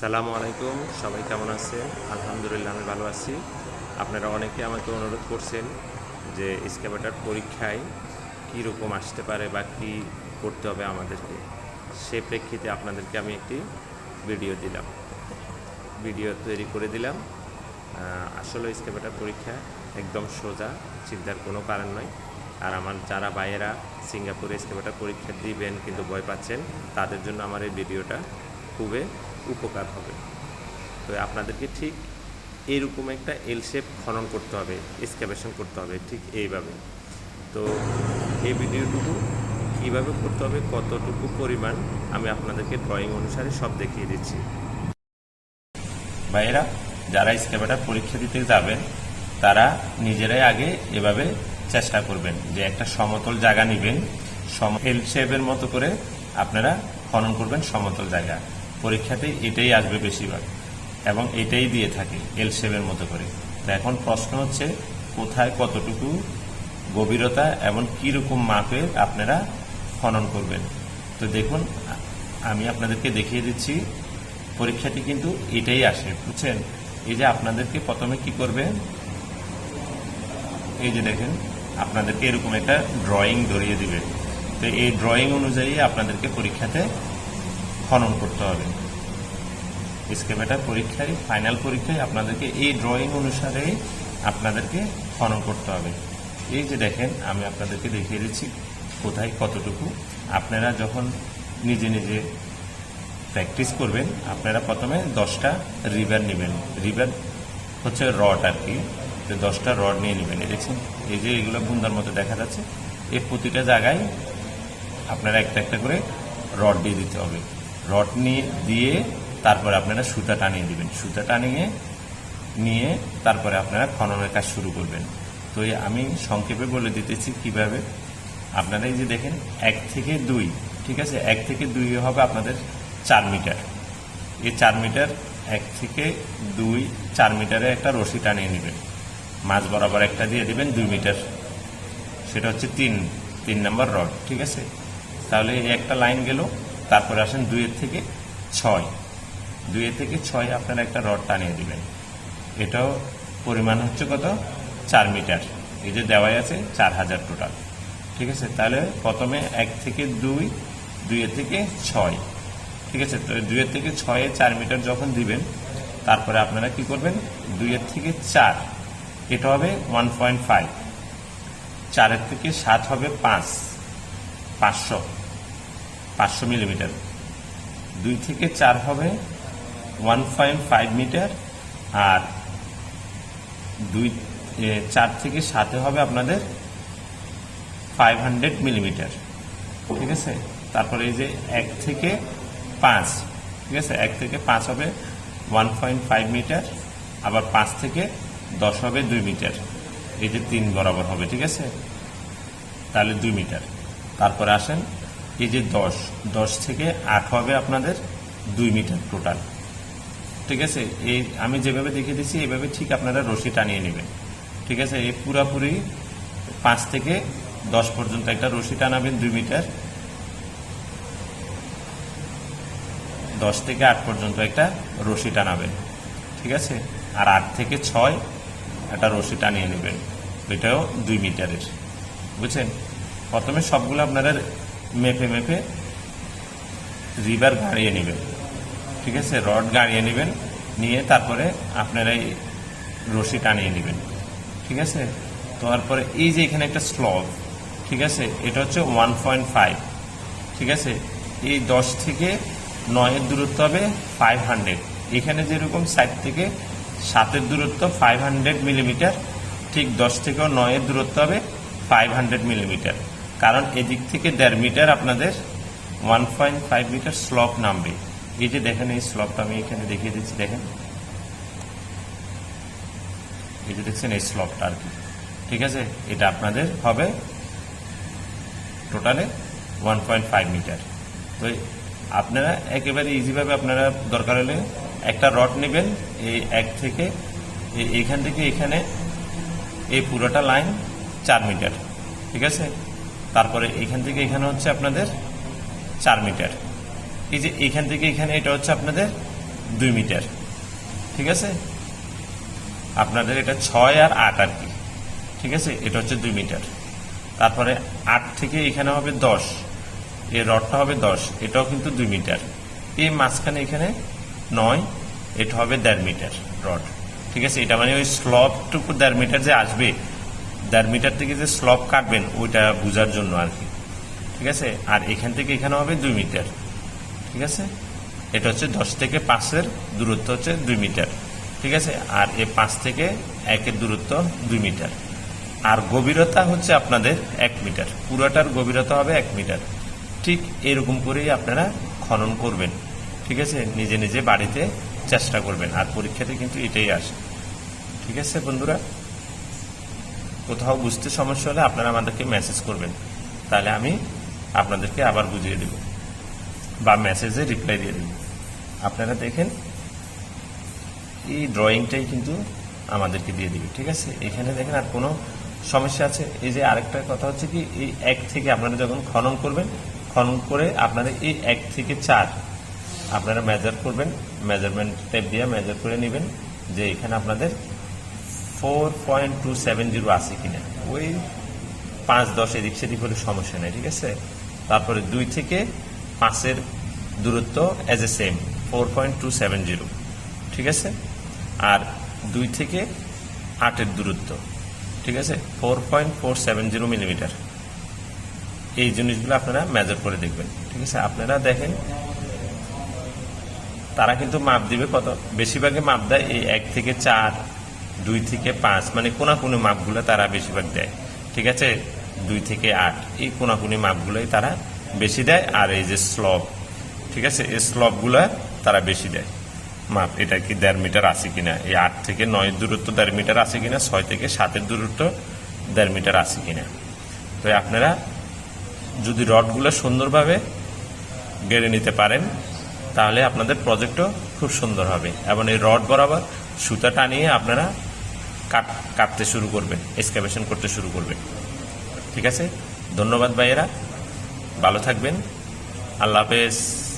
আসসালামু আলাইকুম, সবাই কেমন আছেন? আলহামদুলিল্লাহ, আমি ভালো আছি। আপনারা অনেকে আমাকে অনুরোধ করছেন যে স্ক্যাবেটার পরীক্ষায় কী রকম আসতে পারে বা কী করতে হবে আমাদেরকে। সে প্রেক্ষিতে আপনাদেরকে আমি একটি ভিডিও দিলাম। ভিডিও তৈরি করে দিলাম। আসলে স্ক্যাবেটার পরীক্ষা একদম সোজা, চিন্তার কোনো কারণ নয়। আর আমার যারা ভাইয়েরা সিঙ্গাপুরে স্ক্যাবেটার পরীক্ষা দিবেন কিন্তু ভয় পাচ্ছেন, তাদের জন্য আমার এই ভিডিওটা খুবই উপকার হবে। তো আপনাদেরকে ঠিক এইরকম একটা এল শেপ খনন করতে হবে এক্সকাভেশন করতে হবে ঠিক এইভাবে। তো এই ভিডিওটুকু কীভাবে করতে হবে, কতটুকু পরিমাণ আমি আপনাদেরকে ড্রয়িং অনুসারে সব দেখিয়ে দিচ্ছি। ভাইয়েরা, যারা স্ক্যাবেটার পরীক্ষা দিতে যাবেন, তারা নিজেরাই আগে এভাবে চেষ্টা করবেন যে একটা সমতল জায়গা নেবেন এল শেপের মতো করে আপনারা খনন করবেন সমতল জায়গা। পরীক্ষাতে এটাই আসবে বেশিরভাগ। এবং এটাই দিয়ে থাকে এল শেপের মতো করে। তো এখন প্রশ্ন হচ্ছে, কোথায় কতটুকু গভীরতা এবং কীরকম মাপের আপনারা খনন করবেন? তো দেখুন, আমি আপনাদেরকে দেখিয়ে দিচ্ছি, পরীক্ষাটি কিন্তু এটাই আসে, বুঝছেন? এই যে আপনাদেরকে প্রথমে কি করবে? এই যে দেখেন, আপনাদেরকে এরকম একটা ড্রয়িং ধরিয়ে দিবে। তো এই ড্রয়িং অনুযায়ী আপনাদেরকে পরীক্ষাতে খনন করতে হবে। স্কেমেটার পরীক্ষায় ফাইনাল পরীক্ষায় আপনাদেরকে এই ড্রয়িং অনুসারে আপনাদেরকে খনন করতে হবে। এই যে দেখেন, আমি আপনাদেরকে দেখিয়ে দিচ্ছি কোথায় কতটুকু। আপনারা যখন নিজে নিজে প্র্যাকটিস করবেন, আপনারা প্রথমে দশটা রিভার নেবেন। রিভার হচ্ছে রড আর কি তো দশটা রড নিয়ে নেবেন। দেখছেন, এই যে এগুলো বুন্দার মতো দেখা যাচ্ছে এই প্রতিটা জায়গায় আপনারা একটা একটা করে রড দিয়ে দিতে হবে। রড নিয়ে দিয়ে তারপরে আপনারা সুতা টানিয়ে দিবেন। সুতা টানিয়ে নিয়ে তারপরে আপনারা খননের কাজ শুরু করবেন। তো আমি সংক্ষেপে বলে দিতেছি কীভাবে। আপনারা এই যে দেখেন, এক থেকে দুই, ঠিক আছে? এক থেকে দুই হবে আপনাদের চার মিটার। এই চার মিটার, এক থেকে দুই, চার মিটারে একটা রশি টানিয়ে নেবেন। মাঝ বরাবর একটা দিয়ে দিবেন দুই মিটার। সেটা হচ্ছে তিন তিন নম্বর রড, ঠিক আছে? তাহলে এই একটা লাইন গেল। তারপরে আসেন দুইয়ের থেকে ছয়। দুইয়ের থেকে ছয় আপনারা একটা রড টানিয়ে দিবেন। এটাও পরিমাণ হচ্ছে কত? চার মিটার। এই যে দেওয়াই আছে, চার হাজার টোটাল ঠিক আছে? তাহলে প্রথমে এক থেকে দুই, দুইয়ের থেকে ছয়। ঠিক আছে? তো দুইয়ের থেকে ছয়ে চার মিটার যখন দিবেন, তারপরে আপনারা কি করবেন? দুইয়ের থেকে চার। এটা হবে ওয়ান পয়েন্ট ফাইভ। চারের থেকে সাত হবে পাঁচ। পাঁচশো। পাঁচশো মিলিমিটার। দুই থেকে চার হবে ওয়ান পয়েন্ট ফাইভ মিটার আর দুই চার থেকে সাতে হবে আপনাদের ফাইভ হান্ড্রেড মিলিমিটার। ঠিক আছে? তারপরে এই যে এক থেকে পাঁচ, ঠিক আছে? এক থেকে পাঁচ হবে ওয়ান পয়েন্ট ফাইভ মিটার, আবার পাঁচ থেকে দশ হবে দুই মিটার। এই যে তিন বরাবর হবে, ঠিক আছে? তাহলে দুই মিটার। তারপরে আসেন এই যে দশ দশ থেকে আট হবে আপনাদের দুই মিটার টোটাল ঠিক আছে? এই আমি যেভাবে দেখিয়ে দিচ্ছি এইভাবে ঠিক আপনারা রশি টানিয়ে নেবেন। ঠিক আছে? এই পুরাপুরি পাঁচ থেকে দশ পর্যন্ত একটা রশি টানাবেন দুই মিটার। দশ থেকে আট পর্যন্ত একটা রশি টানাবেন। ঠিক আছে? আর আট থেকে ছয় একটা রশি টানিয়ে নেবেন। এটাও দুই মিটারের। বুঝছেন? প্রথমে সবগুলো আপনারা মেপে মেপে রিভার গাড়িয়ে নেবেন। ঠিক আছে? রড গাড়িয়ে নেবেন, নিয়ে তারপরে আপনারা এই রশি টানিয়ে নেবেন। ঠিক আছে? তারপরে এই যে এখানে একটা স্লব ঠিক আছে? এটা হচ্ছে ওয়ান পয়েন্ট ফাইভ ঠিক আছে? এই দশ থেকে নয়ের দূরত্ব হবে ফাইভ হান্ড্রেড এখানে যেরকম সাইড থেকে সাতের দূরত্ব ফাইভ হান্ড্রেড মিলিমিটার ঠিক দশ থেকেও নয়ের দূরত্ব হবে ফাইভ হান্ড্রেড মিলিমিটার কারণ এদিক থেকে দেড় মিটার আপনাদের one point five metre slope নামবে। এই যে দেখেন, এই স্লপটা আমি এখানে দেখিয়ে দিচ্ছি, দেখেন। এই যে দেখছেন, এই স্লপটা আর কি। ঠিক আছে? এটা আপনাদের হবে টোটালে ওয়ান পয়েন্ট ফাইভ মিটার তো আপনারা একেবারে ইজিভাবে আপনারা দরকার হলে একটা রড নেবেন, এই এক থেকে, এই- এইখান থেকে এখানে এই পুরোটা লাইন চার মিটার ঠিক আছে? তারপরে এখান থেকে এখানে হচ্ছে আপনাদের চার মিটার। এই যে এখান থেকে এখানে এটা হচ্ছে আপনাদের দুই মিটার। ঠিক আছে? আপনাদের এটা ছয় আর আট আর কি। ঠিক আছে? এটা হচ্ছে দুই মিটার। তারপরে আট থেকে এখানে হবে দশ। এই রডটা হবে দশ। এটাও কিন্তু দুই মিটার। এই মাঝখানে এখানে নয়। এটা হবে দেড় মিটার রড। ঠিক আছে? এটা মানে ওই স্লবটুকু দেড় মিটার যে আসবে মিটার থেকে যে স্লপ কাটবেন, ওইটা বোঝার জন্য আর কি। ঠিক আছে? আর এখান থেকে এখানে হবে দুই মিটার। ঠিক আছে? এটা হচ্ছে দশ থেকে পাঁচের দূরত্ব হচ্ছে দুই মিটার। ঠিক আছে? আর এ পাঁচ থেকে একের দূরত্ব দুই মিটার। আর গভীরতা হচ্ছে আপনাদের এক মিটার। পুরোটার গভীরতা হবে এক মিটার। ঠিক এরকম করেই আপনারা খনন করবেন। ঠিক আছে? নিজে নিজে বাড়িতে চেষ্টা করবেন। আর পরীক্ষাতে কিন্তু এটাই আসে। ঠিক আছে বন্ধুরা? কোথাও বুঝতে সমস্যা হলে আপনারা আমাদেরকে মেসেজ করবেন। তাহলে আমি আপনাদেরকে আবার বুঝিয়ে দেব বা মেসেজে রিপ্লাই দিয়ে দেব। আপনারা দেখেন, এই ড্রয়িংটাই কিন্তু আমাদেরকে দিয়ে দিবে, ঠিক আছে? এখানে দেখেন আর কোনো সমস্যা আছে? এই যে আরেকটা কথা হচ্ছে কি, এই এক থেকে আপনারা যখন খনন করবেন, খনন করে আপনারা এই এক থেকে চার আপনারা মেজার করবেন মেজারমেন্ট টাইপ দিয়ে মেজার করে নেবেন যে এখানে আপনাদের four point two seven zero আছে কিনা। ওই পাঁচ দশ এদিক সেদিক হলে সমস্যা নেই, ঠিক আছে? তারপরে দুই থেকে পাঁচের দূরত্ব as a same four point two seven zero, ঠিক আছে? আর দুই থেকে আটের দূরত্ব, ঠিক আছে? Four point four seven zero millimetre. এই জিনিসগুলো আপনারা মেজার করে দেখবেন, ঠিক আছে? আপনারা দেখেন, তারা কিন্তু মাপ দিবে কত বেশিরভাগে মাপ দেয় এই এক থেকে চার দুই থেকে পাঁচ মানে কোনাকুনি মাপগুলো তারা বেশিরভাগ দেয়। ঠিক আছে? দুই থেকে আট, এই কোনাকুনি মাপগুলোই তারা বেশি দেয়, আর এই যে স্লব ঠিক আছে? এই স্লবগুলো তারা বেশি দেয়। মাপ, এটা কি দেড় মিটার আছে কিনা? এই আট থেকে নয় দূরত্ব দেড় মিটার আছে কিনা? ছয় থেকে সাতের দূরত্ব দেড় মিটার আছে কিনা? তো আপনারা যদি রডগুলো সুন্দরভাবে গেড়ে নিতে পারেন, তাহলে আপনাদের প্রজেক্টও খুব সুন্দর হবে। এবং এই রড বরাবর সুতা টানিয়ে আপনারা কাট, কাটতে শুরু করবেন এক্সকাভেশন করতে শুরু করবে। ঠিক আছে? ধন্যবাদ ভাইয়েরা। ভালো থাকবেন। আল্লাহ হাফেজ।